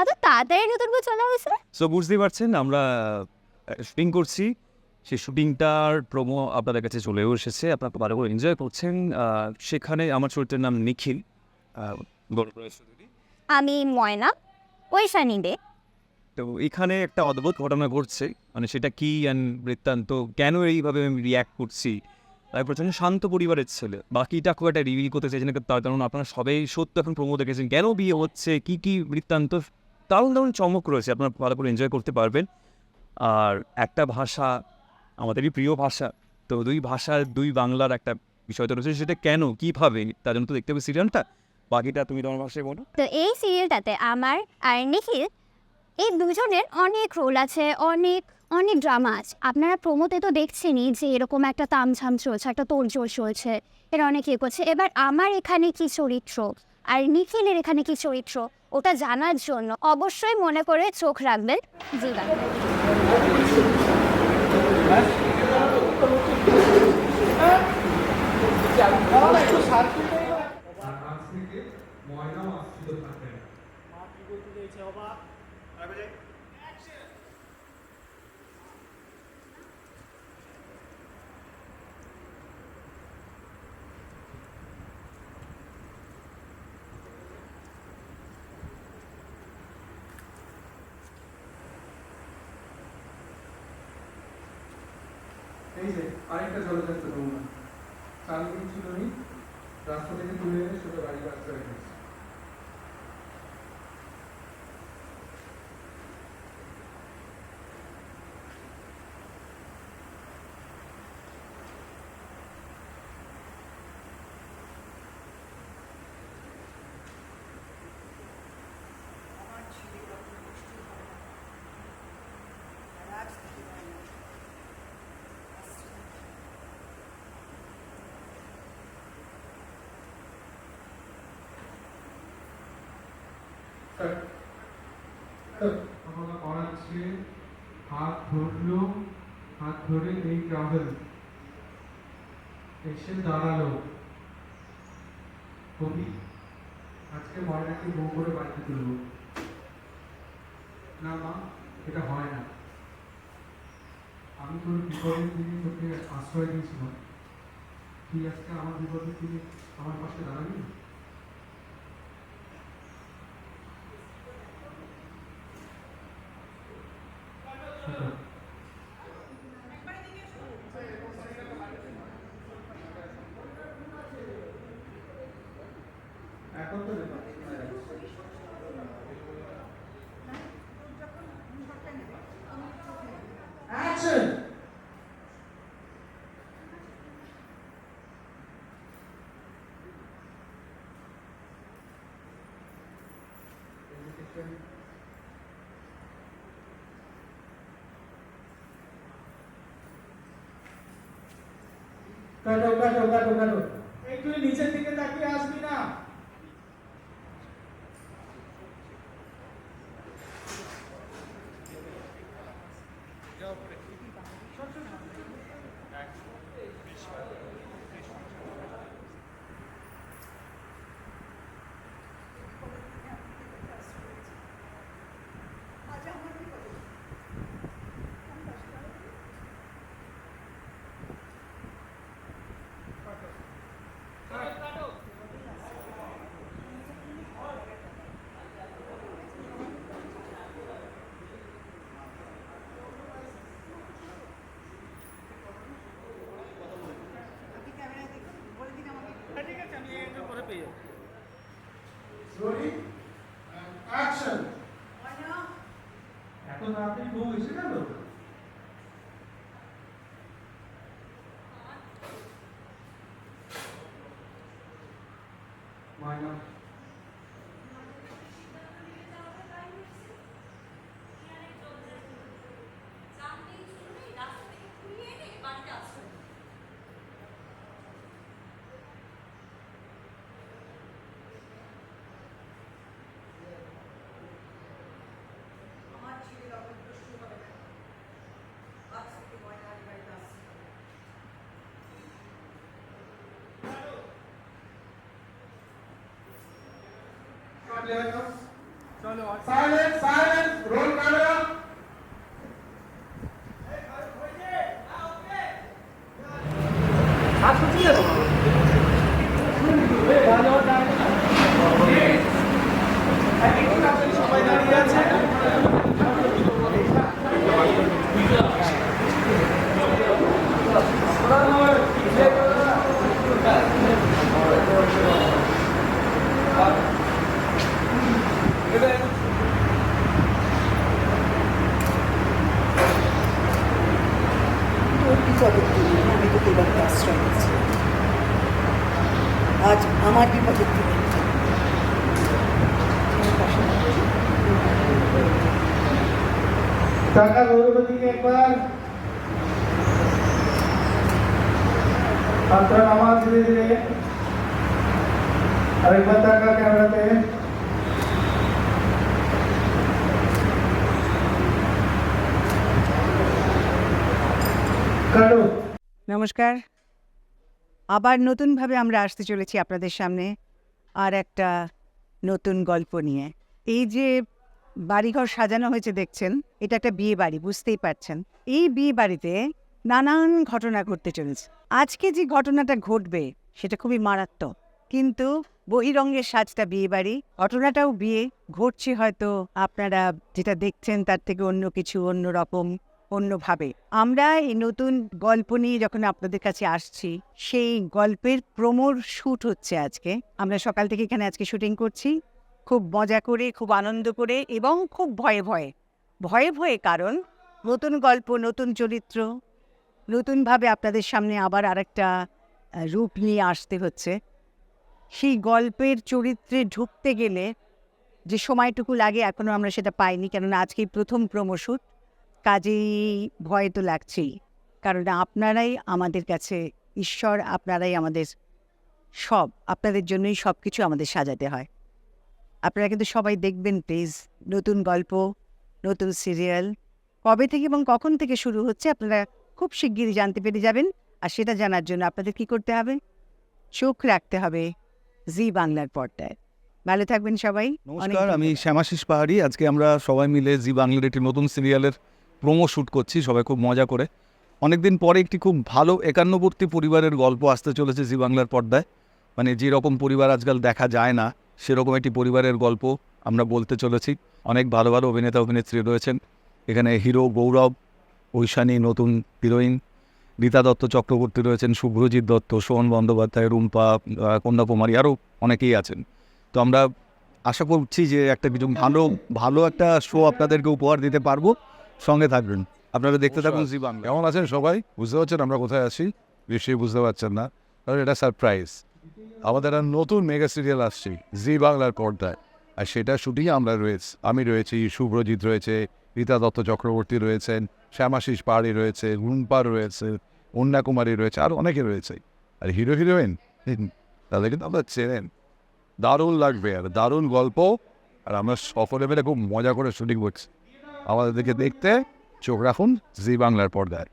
এত তাড়াতাড়ি নতুন বউ চলে সো বুঝতেই পারছেন আমরা শুটিং করছি। সেই শুটিংটার প্রোমো আপনাদের কাছে চলেও এসেছে। আপনারা ভালো করে এনজয় করছেন। সেখানে আমার চরিত্রের নাম নিখিল। আমি ময়না পয়সা নিবে তো এখানে একটা অদ্ভুত ঘটনা ঘটছে। মানে সেটা কি অ্যান্ড বৃত্তান্ত কেন এইভাবে আমি রিয়্যাক্ট করছি? তাই প্রথমে শান্ত পরিবারের ছেলে। বাকিটা খুব একটা রিভিল করতে চাইছেন তার কারণ আপনারা সবাই সত্য এখন প্রমো দেখেছেন। কেন বিয়ে হচ্ছে? কি কি বৃত্তান্ত দারুণ দারুণ চমক রয়েছে। আপনারা ভালো করে এনজয় করতে পারবেন। আর একটা ভাষা আমাদেরই প্রিয় ভাষা। তো দুই ভাষার, দুই বাংলার একটা বিষয় তো রয়েছে, সেটা কেন, কীভাবে, তার জন্য তো দেখতে হবে সিরিয়ালটা বাকিটা তুমি তোমার ভাষায় বলো। তো এই সিরিয়ালটাতে আমার আর নিখিল, এই দুজনের অনেক রোল আছে, অনেক অনেক ড্রামা আছে। আপনারা প্রমোতে তো দেখছেনই যে এরকম একটা তামঝাম চলছে, একটা তোড়জোড় চলছে। এরা অনেক ইয়ে করছে এবার আমার এখানে কি চরিত্র? আর নিখিলের এখানে কি চরিত্র? ওটা জানার জন্য অবশ্যই মনে করে চোখ রাখবেন। জিবা আর আজ এই যে আরেকটা জলযাত্রা নমুনা চাল দিন ছিল নি? রাস্তা থেকে তুলে এনে সেটা বাড়ি বাচ্চা রেখেছি আমরা করাচ্ছে হাত ধরলো, হাত ধরে এই ট্রাভেল এসে দাঁড়াল। কবি, আজকে ময়নাকে বউ করে বাড়িতে তুলবো। না মা, এটা হয় না। আমি তোর বিপদের দিনে তোকে আশ্রয় দিয়েছিলাম। তুই আজকে আমার বিপদের দিনে আমার পাশে দাঁড়াবি ছোট এখন তো ব্যাপার Action! কাটো কাটো কাটো কাটো। একটু নিচের দিকে তাকিয়ে আসবি। না Ready? And action! এত তাড়াতাড়ি বউ এসে গেল ময়না আমার ছেলের অপদৃষ্ট হবে না আজ থেকে ময়না আমি বাড়িতে আসছি কাটলে হয় না সাইলেন্স সাইলেন্স রোল ক্যামেরা তোর বিপদে তুলি আমি তোকে এবার আশ্রয় দিচ্ছি আজ আমার বিপদে তুলি টাকা ধরবে দিকে একবার আপনার নামাজ ধীরে ধীরে আরেকবার টাকা ক্যামেরাতে কাটো নমস্কার আবার নতুনভাবে আমরা আসতে চলেছি আপনাদের সামনে আর একটা নতুন গল্প নিয়ে। এই যে বাড়িঘর সাজানো হয়েছে দেখছেন, এটা একটা বিয়ে বাড়ি, বুঝতেই পারছেন। এই বিয়ে বাড়িতে নানান ঘটনা ঘটতে চলেছে। আজকে যে ঘটনাটা ঘটবে সেটা খুবই মারাত্মক। কিন্তু বহিরঙ্গের সাজটা বিয়ে বাড়ি, ঘটনাটাও বিয়ে, ঘটছে হয়তো আপনারা যেটা দেখছেন তার থেকে অন্য কিছু, অন্য রকম। অন্যভাবে। আমরা এই নতুন গল্প নিয়ে যখন আপনাদের কাছে আসছি, সেই গল্পের প্রমোর শ্যুট হচ্ছে আজকে। আমরা সকাল থেকে এখানে আজকে শুটিং করছি। খুব মজা করে, খুব আনন্দ করে এবং খুব ভয়ে ভয়ে। ভয়ে ভয়ে কারণ, নতুন গল্প, নতুন চরিত্র, নতুনভাবে আপনাদের সামনে আবার আরেকটা রূপ নিয়ে আসতে হচ্ছে। সেই গল্পের চরিত্রে ঢুকতে গেলে যে সময়টুকু লাগে এখনও আমরা সেটা পাইনি, কেননা আজকেই প্রথম প্রমোশুট কাজেই ভয় তো লাগছেই। কারণ আপনারাই আমাদের কাছে ঈশ্বর আপনারাই আমাদের সব আপনাদের জন্যই সব কিছু আমাদের সাজাতে হয়। আপনারা কিন্তু সবাই দেখবেন প্লিজ নতুন গল্প নতুন সিরিয়াল কবে থেকে এবং কখন থেকে শুরু হচ্ছে আপনারা খুব শিগগিরই জানতে পেরে যাবেন আর সেটা জানার জন্য আপনাদের কি করতে হবে? চোখ রাখতে হবে জি বাংলার পর্দায়। ভালো থাকবেন সবাই নমস্কার আমি। শ্যামাশিস পাহাড়ি। আজকে আমরা সবাই মিলে জি বাংলার একটি নতুন সিরিয়ালের প্রোমো শ্যুট করছি সবাই খুব মজা করে। অনেকদিন পরে একটি খুব ভালো একান্নবর্তী পরিবারের গল্প আসতে চলেছে জি বাংলার পর্দায়। মানে যে রকম পরিবার আজকাল দেখা যায় না সেরকম একটি পরিবারের গল্প আমরা বলতে চলেছি। অনেক ভালো ভালো অভিনেতা অভিনেত্রী রয়েছেন। এখানে হিরো গৌরব ঐশানী নতুন হিরোইন রীতা দত্ত চক্রবর্তী রয়েছেন শুভ্রজিৎ দত্ত সোহন বন্দ্যোপাধ্যায় রুম্পা আহ, কন্যাকুমারী আরও অনেকেই আছেন। তো আমরা আশা করছি যে একটা কিছু ভালো ভালো একটা শো আপনাদেরকে উপহার দিতে পারব। সঙ্গে থাকবেন। আপনারা দেখতে থাকুন জি বাংলা। কেমন আছেন সবাই? বুঝতে পারছেন আমরা কোথায় আছি? বেশি বুঝতে পারছেন না। কারণ এটা সারপ্রাইজ আমাদের একটা নতুন মেগা সিরিয়াল আসছে জি বাংলার পর্দায়। আর সেটা শুটিংয়ে আমরা রয়েছে আমি রয়েছি শুভ্রজিৎ রয়েছে রীতা দত্ত চক্রবর্তী রয়েছেন শ্যামাশিস পাহাড়ি রয়েছে রুম্পা রয়েছে অন্যা কুমারী রয়েছে আর অনেকে রয়েছে। আর হিরো হিরোইন তাদের কিন্তু আমরা চেনেন। দারুণ লাগবে আর দারুণ গল্প। আর আমরা সকলে মিলে খুব মজা করে শুটিং করছি। আমাদের দিকে দেখতে চোখ রাখুন জি বাংলার পর্দায়।